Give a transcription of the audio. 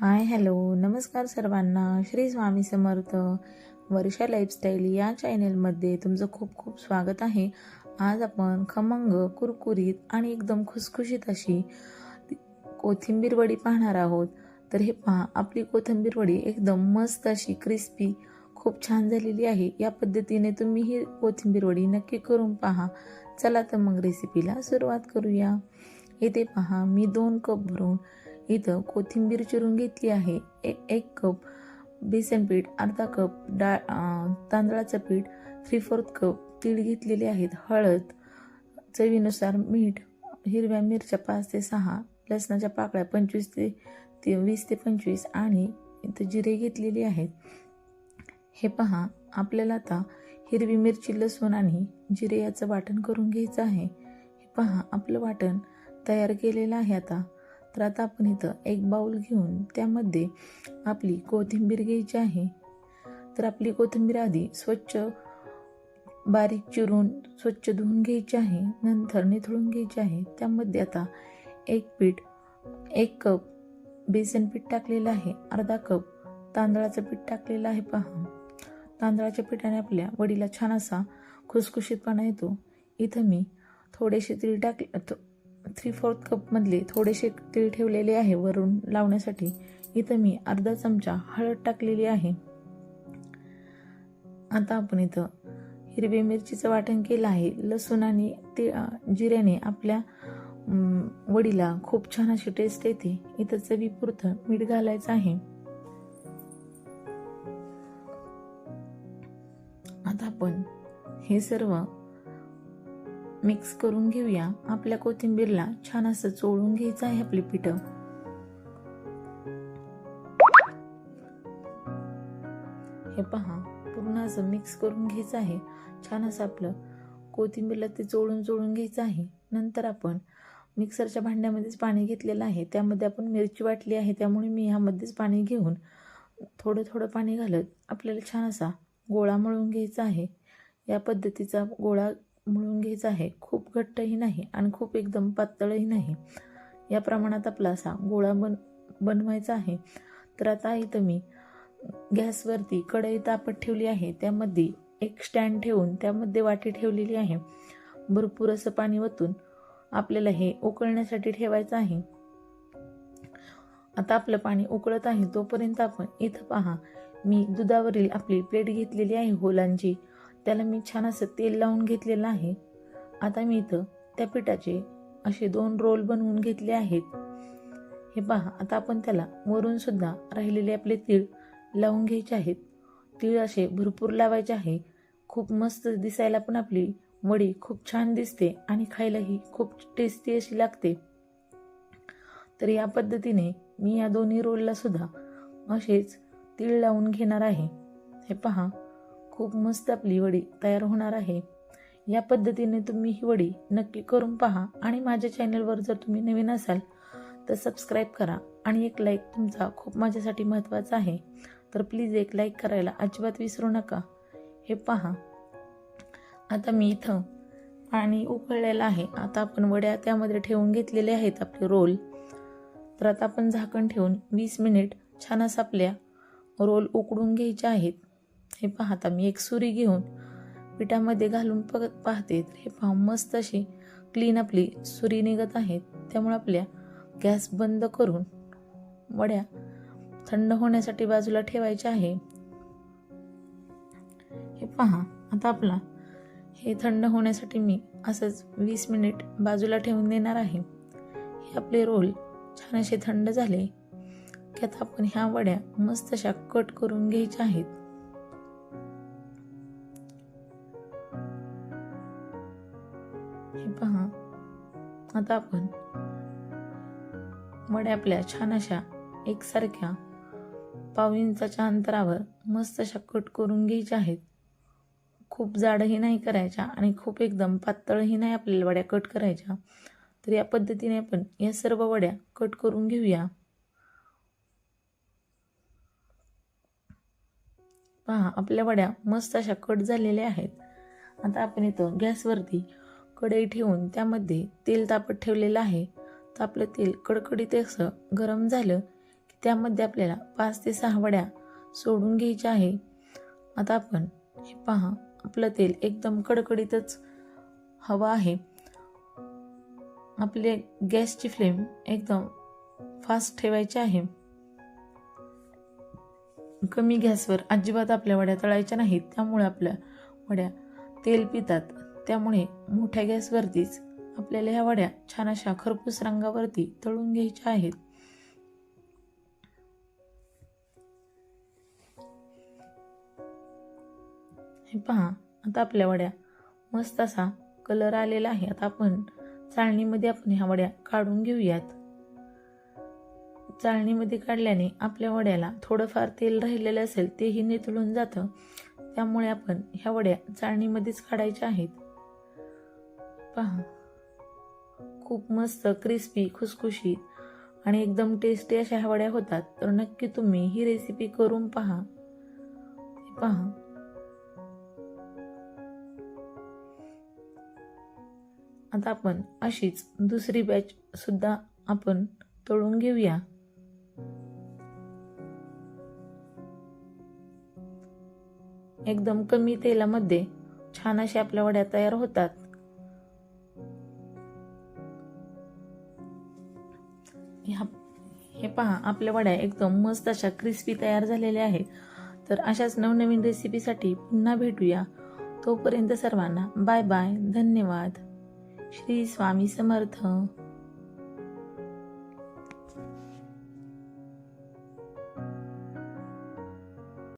Hi hello. नमस्कार सर्वांना. श्री स्वामी समर्थ वर्षा lifestyle या चॅनेलमध्ये तुमचं खूप खूप स्वागत आहे. आज आपण खमंग कुरकुरीत आणि एकदम खुसखुशीत अशी कोथिंबीर वडी पाहणार आहोत. तर हे पहा आपली कोथिंबीर वडी एकदम मस्त अशी क्रिस्पी खूप छान झालेली आहे. या पद्धतीने तुम्ही ही कोथिंबीर वडी नक्की करून पहा. चला तर मग रेसिपीला सुरुवात करूया. इथे पहा मी दोन कप भरून इथं कोथिंबीर चिरून घेतली आहे. ए एक कप बेसन पीठ अर्धा कप डाळ तांदळाचं पीठ थ्री फोर्थ कप तीळ घेतलेले आहेत. हळद चवीनुसार मीठ हिरव्या मिरच्या पाच ते सहा लसणाच्या पाकळ्या पंचवीस ते ते वीस ते पंचवीस आणि इथं जिरे घेतलेले आहेत. हे पहा आपल्याला आता हिरवी मिरची लसूण आणि जिरे याचं वाटण करून घ्यायचं आहे. हे पहा आपलं वाटण तयार केलेलं आहे आता. तर आता आपण इथं एक बाऊल घेऊन त्यामध्ये आपली कोथिंबीर घ्यायची आहे. तर आपली कोथिंबीर आधी स्वच्छ बारीक चिरून स्वच्छ धुवून घ्यायची आहे. नंतर निथळून घ्यायची आहे. त्यामध्ये आता एक पीठ एक कप बेसन पीठ टाकलेलं आहे. अर्धा कप तांदळाचं पीठ टाकलेलं आहे पहा. तांदळाच्या पिठाने आपल्या वडीला छान असा खुसखुशीतपणा येतो. इथं मी थोडेसे तीळ टाकले थ्री फोर्थ कपमधले थोडेसे तीळ ठेवलेले आहे वरून लावण्यासाठी. इथं मी अर्धा चमचा हळद टाकलेली आहे. आता आपण इथं हिरवी मिरचीचं वाटण केलं आहे. लसूण आणि ते जिऱ्याने आपल्या वडीला खूप छान अशी टेस्ट येते. इथं चवीपुरतं मीठ घालायचं आहे. आता आपण हे सर्व मिक्स करून घेऊया. आपल्या कोथिंबीरला छान असं चोळून घ्यायचं आहे आपली पिठं. हे पहा पूर्ण असं मिक्स करून घ्यायचं आहे. छान असं आपलं कोथिंबीरला ते चोळून चोळून घ्यायचं आहे. नंतर आपण मिक्सरच्या भांड्यामध्येच पाणी घेतलेलं आहे. त्यामध्ये आपण मिरची वाटली आहे त्यामुळे मी ह्यामध्येच पाणी घेऊन थोडं थोडं पाणी घालत आपल्याला छान असा गोळा मळून घ्यायचा आहे. या पद्धतीचा गोळा मळून घ्यायचा आहे. खूप घट्टही नाही आणि खूप एकदम पातळही नाही. या प्रमाणात आपला असा गोळा बन बनवायचा आहे. तर आता इथं मी गॅसवरती कढई तापत ठेवली आहे. त्यामध्ये एक स्टँड ठेवून त्यामध्ये वाटी ठेवलेली आहे. भरपूर असं पाणी वतून आपल्याला हे उकळण्यासाठी ठेवायचं आहे. आता आपलं पाणी उकळत आहे तोपर्यंत आपण इथं पहा. मी दुधावरील आपली प्लेट घेतलेली आहे. होलांची त्याला मी छान असं तेल लावून घेतलेलं आहे. आता मी इथं त्या पिठाचे असे दोन रोल बनवून घेतले आहेत. हे पहा आता आपण त्याला वरून सुद्धा राहिलेले आपले तीळ लावून घ्यायचे आहेत. तीळ असे भरपूर लावायचे आहे. खूप मस्त दिसायला पण आपली वडी खूप छान दिसते आणि खायलाही खूप टेस्टी अशी लागते. तर या पद्धतीने मी या दोन्ही रोलला सुद्धा असेच तीळ लावून घेणार आहे. हे पहा खूप मस्त आपली वडी तयार होणार आहे. या पद्धतीने तुम्ही ही वडी नक्की करून पहा आणि माझ्या चॅनलवर जर तुम्ही नवीन असाल तर सबस्क्राईब करा आणि एक लाईक तुमचा खूप माझ्यासाठी महत्त्वाचा आहे. तर प्लीज एक लाईक करायला अजिबात विसरू नका. हे पहा. आता मी इथं पाणी उकळलेलं आहे. आता आपण वड्या त्यामध्ये ठेवून घेतलेले आहेत आपले रोल. तर आता आपण झाकण ठेवून वीस मिनिट छान असं आपल्या रोल उकडून घ्यायचे आहेत. हे पाहता मी एक सुरी घेऊन पिठामध्ये घालून प पाहते. तर हे पाहून मस्त अशी क्लीन आपली सुरी निघत आहेत. त्यामुळे आपल्या गॅस बंद करून वड्या थंड होण्यासाठी बाजूला ठेवायच्या आहे. हे पहा आता आपला हे थंड होण्यासाठी मी असंच वीस मिनिट बाजूला ठेवून देणार आहे. हे आपले रोल छान असे थंड झाले की आता आपण ह्या वड्या मस्त अशा कट करून घ्यायच्या आहेत. आता आपण वड्या आपल्या छान अशा एकसारख्या पाव इंचाच्या अंतरावर मस्त अशा कट करून घ्यायच्या आहेत. खूप जाडही नाही करायच्या आणि खूप एकदम पातळही नाही आपल्याला वड्या कट करायच्या. तर या पद्धतीने आपण या सर्व वड्या कट करून घेऊया. पहा आपल्या वड्या मस्त अशा कट झालेल्या आहेत. आता आपण इथं गॅसवरती कढई ठेवून त्यामध्ये तेल तापत ठेवलेलं आहे. तर आपलं तेल कडकडीत असं गरम झालं की त्यामध्ये आपल्याला पाच ते सहा वड्या सोडून घ्यायच्या आहे. आता आपण हे पहा आपलं तेल एकदम कडकडीतच हवं आहे. आपले गॅसची फ्लेम एकदम फास्ट ठेवायची आहे. कमी गॅसवर अजिबात आपल्या वड्या तळायच्या नाहीत त्यामुळे आपल्या वड्या तेल पितात. त्यामुळे मोठ्या गॅसवरतीच आपल्याला ह्या वड्या छान अशा खरपूस रंगावरती तळून घ्यायच्या आहेत. हे पहा आता आपल्या वड्या मस्त असा कलर आलेला आहे. आता आपण चाळणीमध्ये आपण ह्या वड्या काढून घेऊयात. चाळणीमध्ये काढल्याने आपल्या वड्याला थोडंफार तेल राहिलेलं असेल तेही नितळून जातं. त्यामुळे आपण ह्या वड्या चाळणीमध्येच काढायच्या आहेत. पहा. खूप मस्त क्रिस्पी खुसखुशीत आणि एकदम टेस्टी अशा ह्या वड्या होतात. तर नक्की तुम्ही ही रेसिपी करून पहा. पहा. आता आपण अशीच दुसरी बॅच सुद्धा आपण तळून घेऊया. एकदम कमी तेलामध्ये छान अशा आपल्या वड्या तयार होतात. ह्या हे पहा आपल्या वड्या एकदम मस्त अशा क्रिस्पी तयार झालेल्या आहेत. तर अशाच नवनवीन रेसिपीसाठी पुन्हा भेटूया. तोपर्यंत सर्वांना बाय बाय धन्यवाद. श्री स्वामी समर्थ.